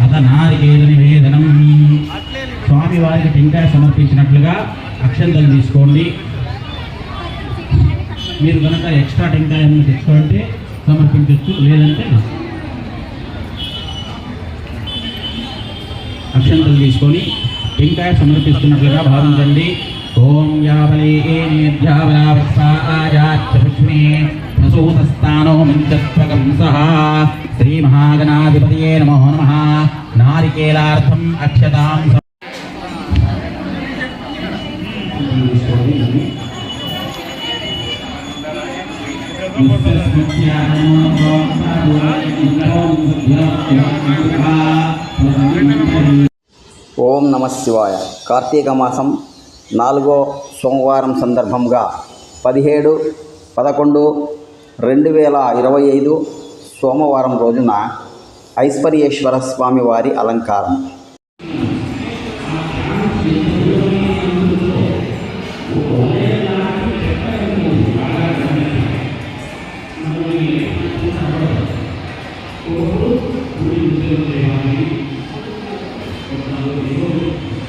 స్వామివారికి దీపాన్ని నివేదనం స్వామివారికి టెంకాయ సమర్పించినట్లుగా అక్షంతలు తీసుకోండి. మీరు కనుక ఎక్స్ట్రా టెంకాయ ఏమైనా తెచ్చుకోవాలంటే సమర్పించవచ్చు లేదంటే అక్షంతలు తీసుకొని టెంకాయ సమర్పిస్తున్నట్లుగా భావించండి. ఓం యావలేజ్యావలావత్సాయాచ్చుష్మే ప్రసూతస్థానో మంత్రత్వకం సహ. శ్రీమహాగణాధిపతయే నమో నమ. నారికేలార్థం అక్షతాం ఓం నమ శివాయ. కార్తీక మాసం నాలుగో సోమవారం సందర్భంగా పదిహేడు పదకొండు రెండు వేల ఇరవై ఐదు సోమవారం రోజున ఐశ్వర్యేశ్వర స్వామి వారి అలంకారం. 우리 문재인 대통령이 한국에 건너온 이후